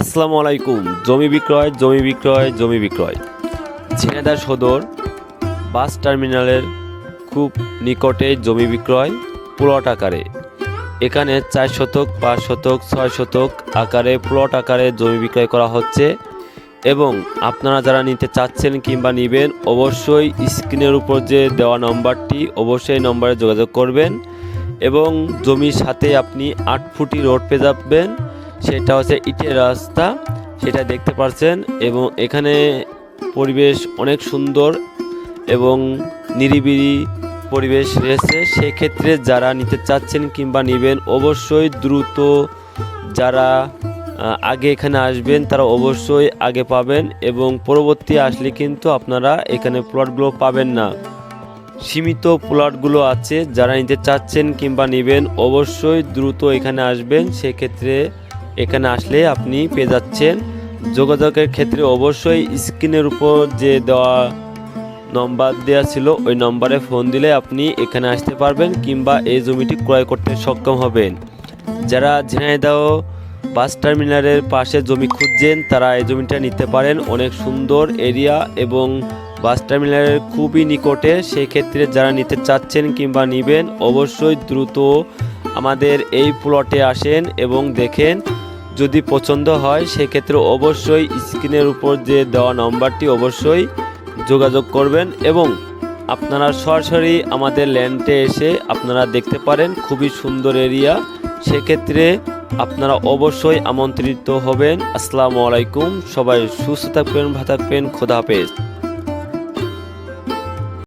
আসসালামু আলাইকুম। জমি বিক্রয় জমি বিক্রয় জমি বিক্রয়। ঝিনাইদহ সদর বাস টার্মিনালের খুব নিকটে জমি বিক্রয় প্লট আকারে। এখানে চার শতক, পাঁচ শতক, ছয় শতক আকারে প্লট আকারে জমি বিক্রয় করা হচ্ছে এবং আপনারা যারা নিতে চাচ্ছেন কিংবা নেবেন অবশ্যই স্ক্রিনের উপর যে দেওয়া নম্বরটি অবশ্যই নম্বরে যোগাযোগ করবেন এবং জমির সাথে আপনি আট ফুটি রোড পেয়ে যাবেন। সেটা হচ্ছে ইটের রাস্তা, সেটা দেখতে পাচ্ছেন এবং এখানে পরিবেশ অনেক সুন্দর এবং নিরিবিলি পরিবেশ রয়েছে। সেক্ষেত্রে যারা নিতে চাচ্ছেন কিংবা নেবেন, অবশ্যই দ্রুত যারা আগে এখানে আসবেন তারা অবশ্যই আগে পাবেন এবং পরবর্তী আসলে কিন্তু আপনারা এখানে প্লটগুলো পাবেন না। সীমিত প্লটগুলো আছে, যারা নিতে চাচ্ছেন কিংবা নেবেন, অবশ্যই দ্রুত এখানে আসবেন। সেক্ষেত্রে এখানে আসলে আপনি পেয়ে যাচ্ছেন। যোগাযোগের ক্ষেত্রে অবশ্যই স্ক্রিনের উপর যে দেওয়া নম্বর দেওয়া ছিল, ওই নম্বরে ফোন দিলে আপনি এখানে আসতে পারবেন কিংবা এই জমিটি ক্রয় করতে সক্ষম হবেন। যারা ঝিনাইদহ বাস টার্মিনালের পাশে জমি খুঁজছেন, তারা এই জমিটা নিতে পারেন। অনেক সুন্দর এরিয়া এবং বাস টার্মিনালের খুবই নিকটে। সেই ক্ষেত্রে যারা নিতে চাচ্ছেন কিংবা নেবেন, অবশ্যই দ্রুত আমাদের এই প্লটে আসেন এবং দেখেন। যদি পছন্দ হয়, সেক্ষেত্রে অবশ্যই স্ক্রিনের উপর যে দেওয়া নম্বরটি অবশ্যই যোগাযোগ করবেন এবং আপনারা সরাসরি আমাদের ল্যান্ডে এসে আপনারা দেখতে পারেন খুবই সুন্দর এরিয়া। সেক্ষেত্রে আপনারা অবশ্যই আমন্ত্রিত হবেন। আসসালামু আলাইকুম। সবাই সুস্থ থাকবেন ভাতা পেন খোদা হাফেজ।